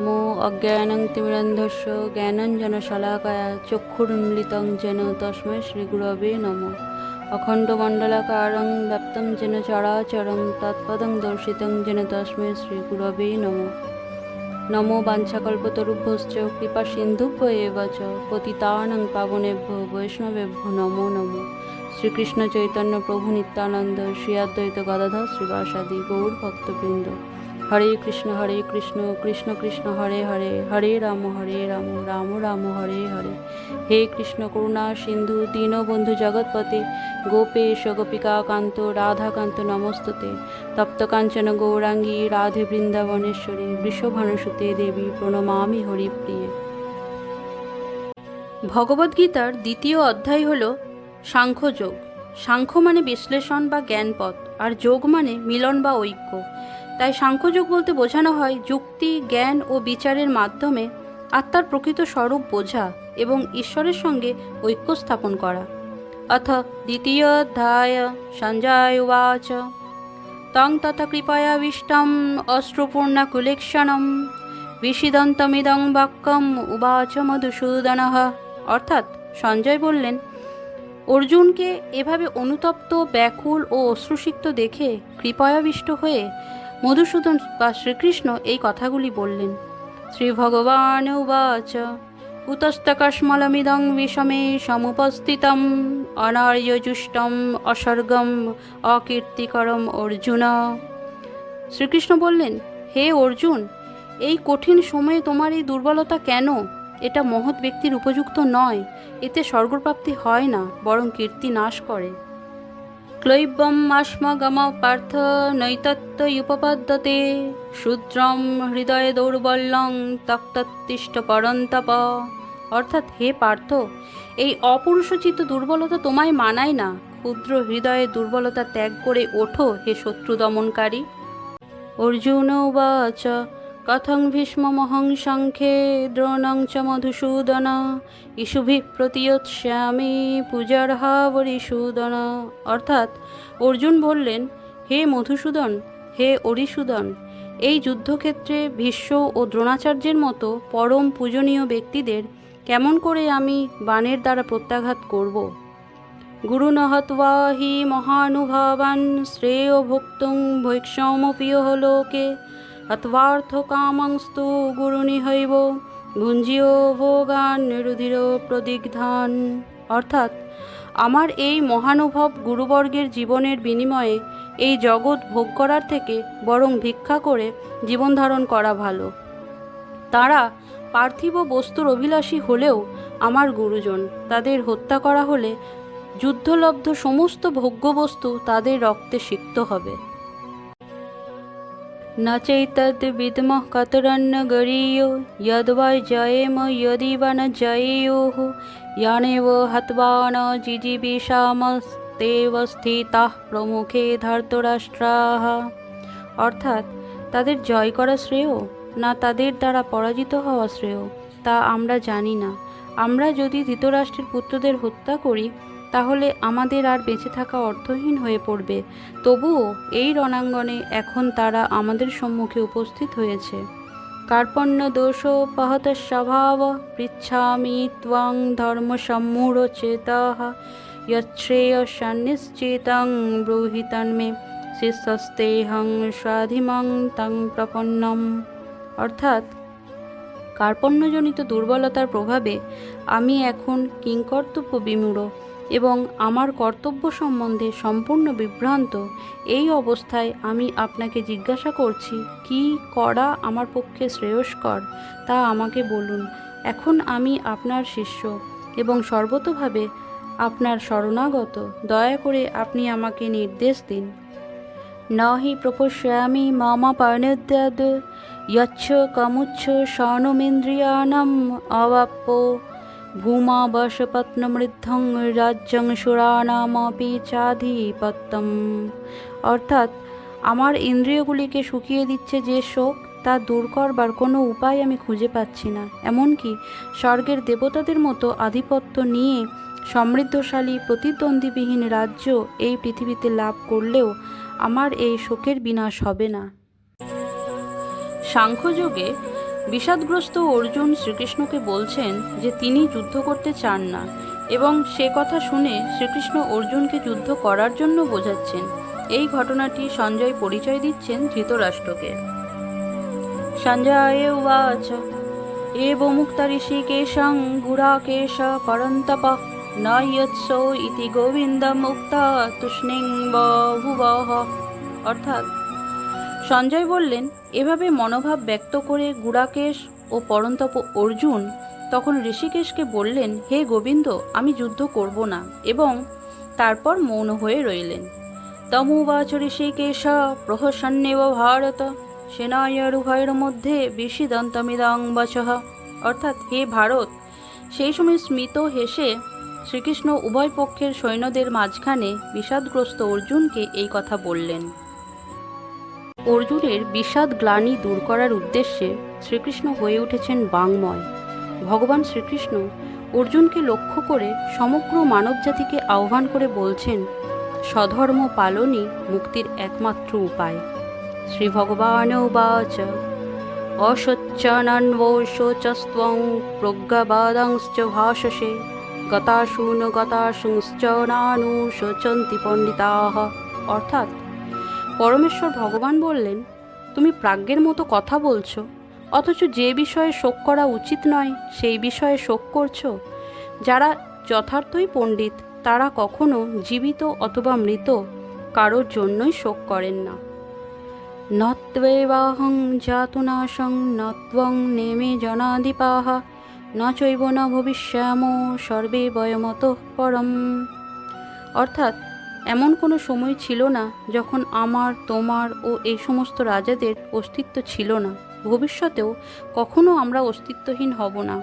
নমো অজ্ঞানং তিমিরন্ধস্য জ্ঞানঞ্জন জ্ঞানঞ্জনশলাকায়া চক্ষুর্মিলিতং যেন তস্मै শ্রীগুরবে নম অখণ্ডমণ্ডলাকারং ব্যাপ্তং যেন চরাচরং তৎপদং দর্শিতং যেন তস্मै শ্রীগুরবে নম নমো বাঞ্ছাকল্পতরুভ্যশ্চ কৃপা সিন্ধুভ্য এব চ পতিতানং পাবনেভ্য বৈষ্ণবেভ্য নমো নমো শ্রীকৃষ্ণ চৈতন্য প্রভু নিত্যানন্দ শ্রী অদ্বৈত গদাধর শ্রীবাসাদি গৌর ভক্তবৃন্দ হরে কৃষ্ণ হরে কৃষ্ণ কৃষ্ণ কৃষ্ণ, হরে হরে হরে রাম হরে রাম রাম রাম, হরে হরে। হে কৃষ্ণ করুণা সিন্ধু, দীনবন্ধু জগৎপতে, গোপেশ গোপিকা কান্ত রাধাকান্ত নমস্তুতে। তপ্ত কাঞ্চন গৌরাঙ্গী, রাধে বৃন্দাবনেশ্বরী, বৃষভানুসুতে দেবী, প্রণমামি হরিপ্রিয়ে। ভগবদ্গীতার দ্বিতীয় অধ্যায় হল সাংখ্যযোগ। সাংখ্য মানে বিশ্লেষণ বা জ্ঞানপথ, আর যোগ মানে মিলন বা ঐক্য। সাংখ্যযোগ বলতে বোঝানো হয় যুক্তি, জ্ঞান ও বিচারের মাধ্যমে আত্মার প্রকৃত স্বরূপ বোঝা এবং ঈশ্বরের সঙ্গে ঐক্য স্থাপন করা। অথ দ্বিতীয় অধ্যায়, সঞ্জয় উবাচ। তং তথা কৃপয়াবিষ্টম অশ্রুপূর্ণকুলেক্ষণম বিষিদন্তমিদং বাক্যম উবাচ মধুসূদন। অর্থাৎ সঞ্জয় বললেন, অর্জুনকে এভাবে অনুতপ্ত, ব্যাকুল ও অশ্রুসিক্ত দেখে কৃপয়াবিষ্ট হয়ে মধুসূদন বা শ্রীকৃষ্ণ এই কথাগুলি বললেন। শ্রী ভগবান উবাচ কুতস্তকস্মলমিদং বিষমে সমুপস্থিতম, অনার্যজুষ্টম অসর্গম অকীর্তিকরম অর্জুন। শ্রীকৃষ্ণ বললেন, হে অর্জুন, এই কঠিন সময়ে তোমার এই দুর্বলতা কেন? এটা মহৎ ব্যক্তির উপযুক্ত নয়, এতে স্বর্গপ্রাপ্তি হয় না, বরং কীর্তি নাশ করে। ক্লৈব্যম আশ্মগম পার্থ নৈতত্ত্বয়ুপপদ্যতে শূদ্রম হৃদয়ে দৌর্বল্যং তক্তত্তিষ্ঠ পরন্তপ অর্থাৎ হে পার্থ, এই অপুরুষোচিত দুর্বলতা তোমায় মানায় না। ক্ষুদ্র হৃদয়ে দুর্বলতা ত্যাগ করে ওঠো হে শত্রু দমনকারী। অর্জুন উবাচ কথং ভীষ্মমহং শঙ্খে দ্রোণং চ মধুসূদন। ইষুভিঃ প্রতিয়োৎস্যামি পূজার্হা বরিসূদন অর্থাৎ অর্জুন বললেন, হে মধুসূদন, হে অরিসূদন, এই যুদ্ধক্ষেত্রে ভীষ্ম ও দ্রোণাচার্যের মতো পরম পূজনীয় ব্যক্তিদের কেমন করে আমি বাণের দ্বারা প্রত্যাঘাত করব? গুরু নহত্বা হি মহানুভাবান শ্রেয় ভোক্তুং ভৈক্ষমপ্রিয় লোকে অথবার্থকামাংস্তু গুরুনিহৈব ভুঞ্জিও ভোগান নিরুধির প্রদিগ্ধান অর্থাৎ আমার এই মহানুভব গুরুবর্গের জীবনের বিনিময়ে এই জগৎ ভোগ করার থেকে বরং ভিক্ষা করে জীবন ধারণ করা ভালো। তারা পার্থিব বস্তুর অভিলাষী হলেও আমার গুরুজন, তাদের হত্যা করা হলে যুদ্ধলব্ধ সমস্ত ভোগ্যবস্তু তাদের রক্তে সিক্ত হবে। न चैतद्विद्मः कतरन्न गरीयो यद्वा जयेम यदि वा न जयेयुः यानेव हत्वा न जिजीविषामस्तेव স্থিতাः প্রমুখে ধার্তরাষ্ট্রাः অর্থাৎ তাদের জয় করা শ্রেয় না তাদের দ্বারা পরাজিত হওয়া শ্রেয় তা আমরা জানি না আমরা যদি ধৃতরাষ্ট্রের পুত্রদের হত্যা করি তাহলে আমাদের আর বেঁচে থাকা অর্থহীন হয়ে পড়বে। তবুও এই রণাঙ্গনে এখন তারা আমাদের সম্মুখে উপস্থিত হয়েছে। কার্পণ্য দোষ পহত স্বভাব, পৃচ্ছামি ত্বং ধর্ম সম্মূঢ় চেতা যশ্রেয় সন্নিশ্চিতং ব্রূহিতন্মে শিষ্যস্তেহং স্বাধিমং তং প্রপন্নম। অর্থাৎ কার্পণ্যজনিত দুর্বলতার প্রভাবে আমি এখন কিংকর্তব্য বিমূঢ় এবং আমার কর্তব্য সম্বন্ধে সম্পূর্ণ বিভ্রান্ত, এই অবস্থায় আমি আপনাকে জিজ্ঞাসা করছি, কি করা আমার পক্ষে শ্রেয়স্কর? তা আমাকে বলুন। এখন আমি আপনার শিষ্য এবং সর্বতোভাবে আপনার শরণাগত। দয়া করে আপনি আমাকে নির্দেশ দিন। ন হি প্রপশ্যামি মামা পরিণদ্যাদ যচ্ছ কমুচ্ছ স্বর্ণমেন্দ্রিয়াণম অবাপ্য ভূমা বশপত্নমৃদ্ধং রাজ্যং সুরানামপি চাধিপত্যম অর্থাৎ আমার ইন্দ্রিয়গুলিকে শুকিয়ে দিচ্ছে যে শোক, তা দূর করবার কোনো উপায় আমি খুঁজে পাচ্ছি না। এমনকি স্বর্গের দেবতাদের মতো আধিপত্য নিয়ে সমৃদ্ধশালী প্রতিদ্বন্দ্বীবিহীন রাজ্য এই পৃথিবীতে লাভ করলেও আমার এই শোকের বিনাশ হবে না। সাংখ্যযোগে বিষাদগ্রস্ত অর্জুন শ্রীকৃষ্ণকে বলছেন যে তিনি যুদ্ধ করতে চান না এবং সে কথা শুনে শ্রীকৃষ্ণ অর্জুনকে যুদ্ধ করার জন্য বোঝাচ্ছেন। এই ঘটনাটি সঞ্জয় পরিচয় দিচ্ছেন ধৃতরাষ্ট্রকে। সঞ্জয় উবাচ এবমুক্ত ঋষিকেশং গুড়াকেশ পরন্তপ ন ইয়ৎসো ইতি গোবিন্দ মুক্ত তুষ্ণিং অর্থাৎ সঞ্জয় বললেন, এভাবে মনোভাব ব্যক্ত করে গুড়াকেশ ও পরন্তপ অর্জুন তখন ঋষিকেশকে বললেন, হে গোবিন্দ, আমি যুদ্ধ করব না। এবং তারপর মৌন হয়ে রইলেন। তমুবাচ ঋষিকেশ, প্রহসন্নেব ভারত, সেনায়র উভয়ের মধ্যে বিষিদন্তমিদাং বচহ অর্থাৎ হে ভারত, সেই সময় স্মিত হেসে শ্রীকৃষ্ণ উভয় পক্ষের সৈন্যদের মাঝখানে বিষাদগ্রস্ত অর্জুনকে এই কথা বললেন। অর্জুনের বিষাদ গ্লানি দূর করার উদ্দেশ্যে শ্রীকৃষ্ণ হয়ে উঠেছেন বাংময়। ভগবান শ্রীকৃষ্ণ অর্জুনকে লক্ষ্য করে সমগ্র মানবজাতিকে আহ্বান করে বলছেন, স্বধর্ম পালনই মুক্তির একমাত্র উপায়। শ্রী ভগবান উবাচ অসচ্চানন্বোশোচস্ত্বং প্রজ্ঞাবাদাংশ্চ ভাষসে গতাশূন গতাশুংশ্চ নানুশোচন্তি পণ্ডিতাহ অর্থাৎ পরমেশ্বর ভগবান বললেন, তুমি প্রাজ্ঞের মতো কথা বলছো, অথচ যে বিষয়ে শোক করা উচিত নয়, সেই বিষয়ে শোক করছ। যারা যথার্থই পণ্ডিত, তারা কখনো জীবিত অথবা মৃত, কারোর জন্যই শোক করেন না। নত্বেবাহং জাতুনাশং নত্বং নেমে জনাদিপাহ ন চৈব ন ভবিষ্যাম, সর্বে বয়মত পরম। অর্থাৎ এমন কোনো সময় ছিল না যখন আমার, তোমার ও এই সমস্ত রাজাদের অস্তিত্ব ছিল না। ভবিষ্যতেও কখনো আমরা অস্তিত্বহীন হব না।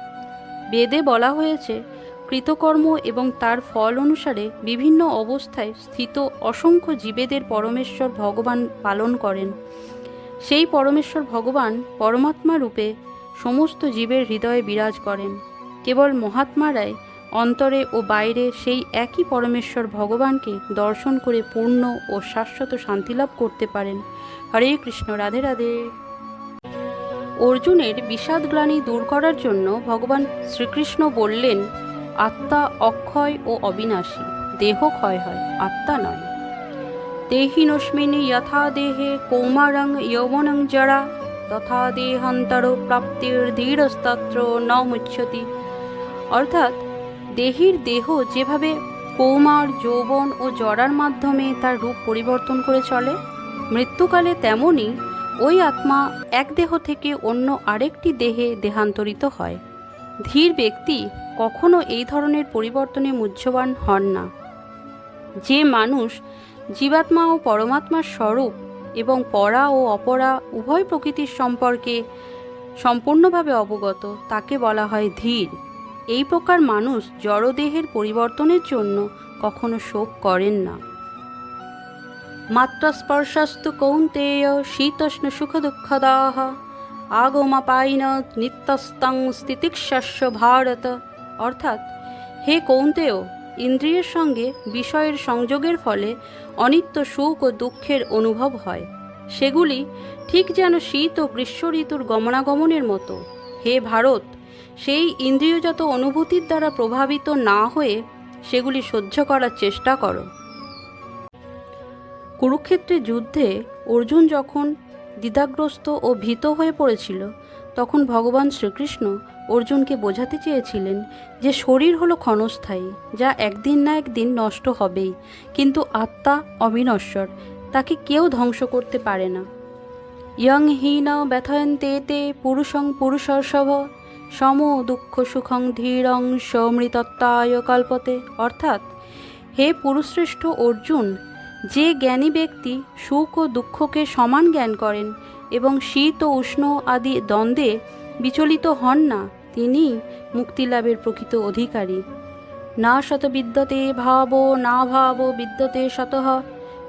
বেদে বলা হয়েছে, কৃতকর্ম এবং তার ফল অনুসারে বিভিন্ন অবস্থায় স্থিত অসংখ্য জীবেদের পরমেশ্বর ভগবান পালন করেন। সেই পরমেশ্বর ভগবান পরমাত্মা রূপে সমস্ত জীবের হৃদয়ে বিরাজ করেন। কেবল মহাত্মারাই অন্তরে ও বাইরে সেই একই পরমেশ্বর ভগবানকে দর্শন করে পূর্ণ ও শাশ্বত শান্তিলাভ করতে পারেন। হরে কৃষ্ণ, রাধে রাধে। অর্জুনের বিষাদগ্লানি দূর করার জন্য ভগবান শ্রীকৃষ্ণ বললেন, আত্মা অক্ষয় ও অবিনাশী, দেহ ক্ষয় হয়, আত্মা নয়। দেহিনস্মিনী যথা দেহে কৌমারং যৌবনং জরা তথা দেহান্তর প্রাপ্তির ধীরস্তত্র ন মুচ্ছতি। অর্থাৎ দেহির দেহ যেভাবে কৌমার, যৌবন ও জরার মাধ্যমে তার রূপ পরিবর্তন করে চলে, মৃত্যুকালে তেমনই ওই আত্মা এক দেহ থেকে অন্য আরেকটি দেহে দেহান্তরিত হয়। ধীর ব্যক্তি কখনো এই ধরনের পরিবর্তনে মুহ্যবান হন না। যে মানুষ জীবাত্মা ও পরমাত্মার স্বরূপ এবং পরা ও অপরা উভয় প্রকৃতির সম্পর্কে সম্পূর্ণভাবে অবগত, তাকে বলা হয় ধীর। এই প্রকার মানুষ জড়দেহের পরিবর্তনের জন্য কখনো শোক করেন না। মাত্রস্পর্শস্তু কৌন্তেয় শীতষ্ণ সুখ দুঃখদাহ আগমাপাইন নিত্যস্তং স্থিতিক্ষস্য ভারত। অর্থাৎ, হে কৌন্তেয়, ইন্দ্রিয়ের সঙ্গে বিষয়ের সংযোগের ফলে অনিত্য সুখ ও দুঃখের অনুভব হয়। সেগুলি ঠিক যেন শীত ও গ্রীষ্ম ঋতুর গমনাগমনের মতো। হে ভারত সেই ইন্দ্রিয়জাত অনুভূতির দ্বারা প্রভাবিত না হয়ে সেগুলি সহ্য করার চেষ্টা করো। কুরুক্ষেত্রের যুদ্ধে অর্জুন যখন দ্বিধাগ্রস্ত ও ভীত হয়ে পড়েছিল, তখন ভগবান শ্রীকৃষ্ণ অর্জুনকে বোঝাতে চেয়েছিলেন যে শরীর হলো ক্ষণস্থায়ী, যা একদিন না একদিন নষ্ট হবেই, কিন্তু আত্মা অবিনশ্বর, তাকে কেউ ধ্বংস করতে পারে না। ইয়ং হীন ব্যথয়ন্তে তে পুরুষং পুরুষর্ষভ। সম দুঃখ সুখং ধীরং সমৃতত্বায় কল্পতে। অর্থাৎ, হে পুরুশ্রেষ্ঠ অর্জুন, যে জ্ঞানী ব্যক্তি সুখ ও দুঃখকে সমান জ্ঞান করেন এবং শীত ও উষ্ণ আদি দ্বন্দ্বে বিচলিত হন না, তিনি মুক্তিলাভের প্রকৃত অধিকারী। না শত বিদ্যতে ভাব, না ভাব বিদ্যতে শতঃ।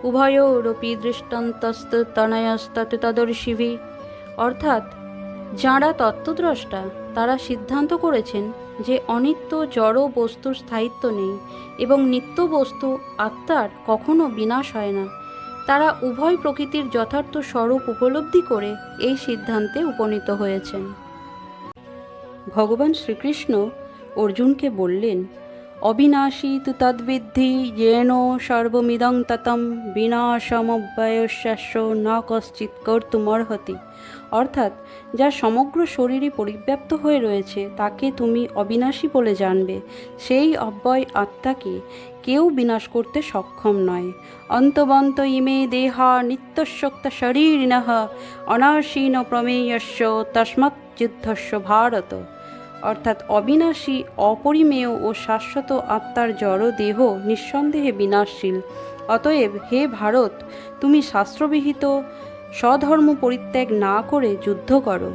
উভয়োরপি দৃষ্টান্তস্ত তনয়স্তত তদর্শিভি। অর্থাৎ, যাঁরা তত্ত্বদ্রষ্টা তারা সিদ্ধান্ত করেছেন যে অনিত্য জড় বস্তুর স্থায়িত্ব নেই এবং নিত্য বস্তু আত্মার কখনো বিনাশ হয় না। তারা উভয় প্রকৃতির যথার্থ স্বরূপ উপলব্ধি করে এই সিদ্ধান্তে উপনীত হয়েছেন। ভগবান শ্রীকৃষ্ণ অর্জুনকে বললেন অবিনাশী তু তদ্বিদ্ধি येन সর্বমিদং ততম বিনাশমব্যয়স্যাস্য না কশ্চিৎ কর্তুমর্হতি। অর্থাৎ যা সমগ্র শরীরে পরিব্যাপ্ত হয়ে রয়েছে, তাকে তুমি অবিনাশী বলে জানবে। সেই অব্যয় আত্মাকে কেউ বিনাশ করতে সক্ষম নয়। অন্তবন্ত ইমে দেহা নিত্যশক্ত শরীরিণঃ অনাশীন প্রমেয়স্য তস্মাৎ যুদ্ধস্য ভারত। অর্থাৎ অবিনাশী, অপরিমেয় ও শাশ্বত আত্মার জড় দেহ নিঃসন্দেহে বিনাশশীল। অতএব হে ভারত, তুমি শাস্ত্রবিহিত, স্বধর্ম পরিত্যাগ না করে যুদ্ধ করো।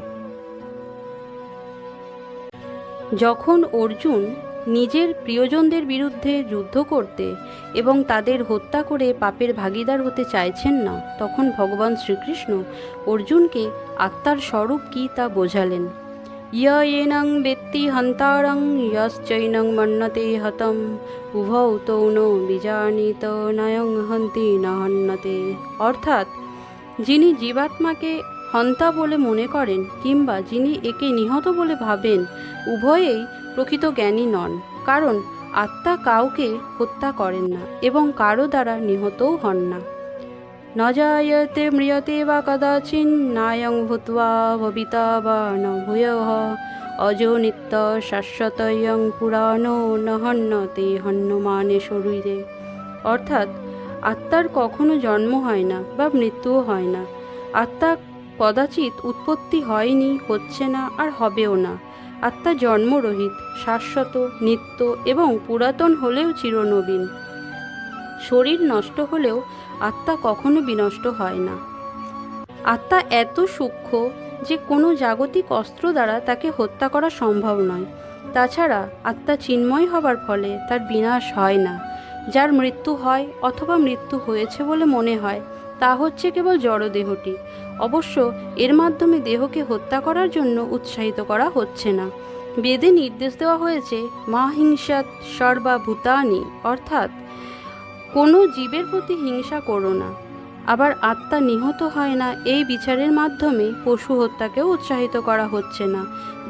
যখন অর্জুন নিজের প্রিয়জনদের বিরুদ্ধে যুদ্ধ করতে এবং তাদের হত্যা করে পাপের ভাগিদার হতে চাইছেন না, তখন ভগবান শ্রীকৃষ্ণ অর্জুনকে আত্মার স্বরূপ কী তা বোঝালেন। ইয়ং বেত্তি হন্তারং ইয়শ্চৈনং মন্নতে হতম উভৌ তৌ ন বিজানিত নয়ং হন্তি ন হন্নতে অর্থাৎ যিনি জীবাত্মাকে হন্তা বলে মনে করেন কিংবা যিনি একে নিহত বলে ভাবেন, উভয়েই প্রকৃত জ্ঞানী নন। কারণ আত্মা কাউকে হত্যা করেন না এবং কারও দ্বারা নিহতও হন না। ন জায়তে ম্রিয়তে বা কদাচিন নায়ং ভূত্বা ভবিতা বা ন ভূয়ঃ অজো নিত্য শাশ্বতয়ং পুরাণো ন হন্যতে হন্যমানে শরীরে অর্থাৎ আত্মার কখনো জন্ম হয় না বা মৃত্যুও হয় না। আত্মা কদাচিৎ উৎপত্তি হয়নি, হচ্ছে না আর হবেও না। আত্মা জন্মরহিত, শাশ্বত, নিত্য এবং পুরাতন হলেও চিরনবীন। শরীর নষ্ট হলেও আত্মা কখনো বিনষ্ট হয় না। আত্মা এত সূক্ষ্ম যে কোনো জাগতিক অস্ত্র দ্বারা তাকে হত্যা করা সম্ভব নয়। তাছাড়া আত্মা চিন্ময় হবার ফলে তার বিনাশ হয় না। যার মৃত্যু হয় অথবা মৃত্যু হয়েছে বলে মনে হয়, তা হচ্ছে কেবল জড়দেহটি। অবশ্য এর মাধ্যমে দেহকে হত্যা করার জন্য উৎসাহিত করা হচ্ছে না। বেদে নির্দেশ দেওয়া হয়েছে, মা হিংসাত সর্বাভূতানি, অর্থাৎ কোনো জীবের প্রতি হিংসা করো না। আবার আত্মা নিহত হয় না, এই বিচারের মাধ্যমে পশু হত্যাকেও উৎসাহিত করা হচ্ছে না।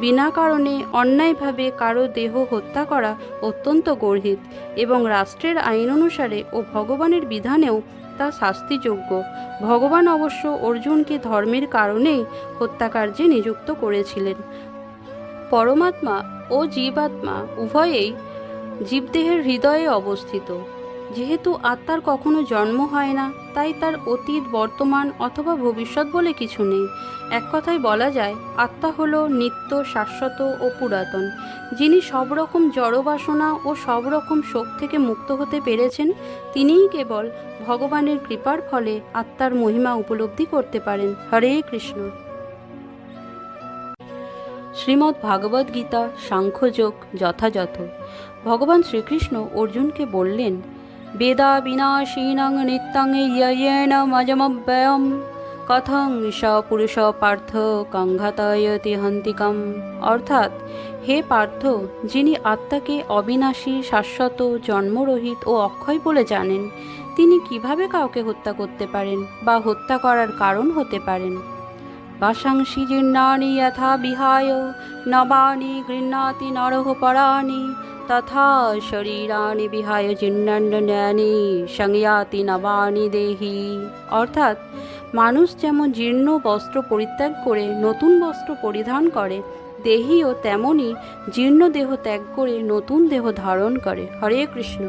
বিনা কারণে অন্যায়ভাবে কারও দেহ হত্যা করা অত্যন্ত গর্হিত এবং রাষ্ট্রের আইন অনুসারে ও ভগবানের বিধানেও তা শাস্তিযোগ্য। ভগবান অবশ্য অর্জুনকে ধর্মের কারণেই হত্যাকার্যে নিযুক্ত করেছিলেন। পরমাত্মা ও জীবাত্মা উভয়েই জীবদেহের হৃদয়ে অবস্থিত। যেহেতু আত্মার কখনো জন্ম হয় না, তাই তার অতীত, বর্তমান অথবা ভবিষ্যৎ বলে কিছু নেই। এক কথায় বলা যায়, আত্মা হলো নিত্য, শাশ্বত ও পুরাতন। যিনি সব রকম জড়বাসনা ও সব রকম শোক থেকে মুক্ত হতে পেরেছেন, তিনিই কেবল ভগবানের কৃপার ফলে আত্মার মহিমা উপলব্ধি করতে পারেন। হরে কৃষ্ণ। শ্রীমদ্ ভাগবত গীতা, সাংখ্যযোগ, যথাযথ। ভগবান শ্রীকৃষ্ণ অর্জুনকে বললেন বেদা বিনাশীনং নিত্যং ইয়েন মজমব্যয়ম। কথং স পুরুষ পার্থ কঙ্ঘাতয়তি হন্তিকম। অর্থাৎ, হে পার্থ, যিনি আত্মাকে অবিনাশী, শাশ্বত, জন্মরহিত ও অক্ষয় বলে জানেন, তিনি কীভাবে কাউকে হত্যা করতে পারেন বা হত্যা করার কারণ হতে পারেন? বাসাংসি জীর্ণানি যথা বিহায়। নবানি, গৃহ্ণাতি, নরহ পরাণি। তথা শরীরাণি বিহায় জীর্ণান্যানি সংয়াতি নবানি দেহি অর্থাৎ মানুষ যেমন জীর্ণ বস্ত্র পরিত্যাগ করে, নতুন বস্ত্র পরিধান করে, দেহিও তেমনই জীর্ণ দেহ ত্যাগ করে নতুন দেহ ধারণ করে। হরে কৃষ্ণ।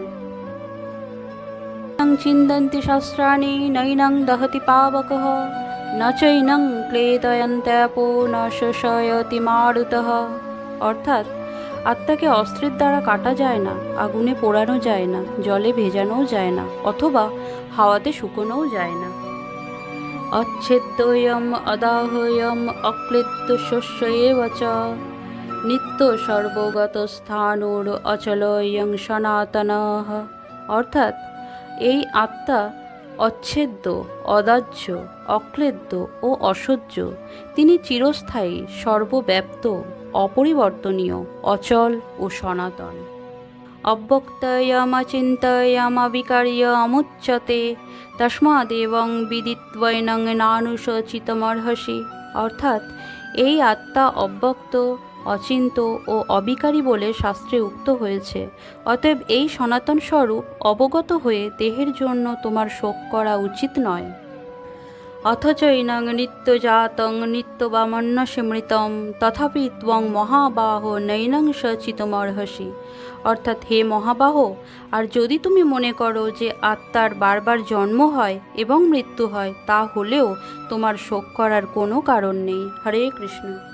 চিন্তন্তি শাস্ত্রাণি, নৈনং দহতি পাবকः, ন চৈনং ক্লেদয়ন্ত্যাপো, ন শোষয়তি মারুতः। অর্থাৎ আত্মাকে অস্ত্রের দ্বারা কাটা যায় না, আগুনে পোড়ানো যায় না, জলে ভেজানোও যায় না, অথবা হাওয়াতে শুকোনোও যায় না। অচ্ছেদ্যয়ম অদাহয়ম অক্লিপ্ত শস্য এব চ নিত্য সর্বগত স্থানুর অচলয়ং সনাতন। অর্থাৎ এই আত্মা অচ্ছেদ্য, অদাহ্য, অক্লেদ্য ও অসহ্য, তিনি চিরস্থায়ী, সর্বব্যাপ্ত। অপরিবর্তনীয়, অচল ও সনাতন। অব্যক্তয়মচিন্তয়মবিকার্য অমুচ্যতে তস্মাদেবং বিদিত্বৈনং নানুশোচিতমর্হসি। অর্থাৎ, এই আত্মা অব্যক্ত, অচিন্ত ও অবিকারী বলে শাস্ত্রে উক্ত হয়েছে। অতএব এই সনাতন স্বরূপ অবগত হয়ে দেহের জন্য তোমার শোক করা উচিত নয়। অথচ ইনং নিত্যজাতং নিত্যবামন্য স্মৃতম তথাপি ত্বং মহাবাহ নৈনং সচিতমর্হসি। অর্থাৎ হে মহাবাহ, আর যদি তুমি মনে করো যে আত্মার বারবার জন্ম হয় এবং মৃত্যু হয় তা হলেও তোমার শোক করার কোনো কারণ নেই। হরে কৃষ্ণ।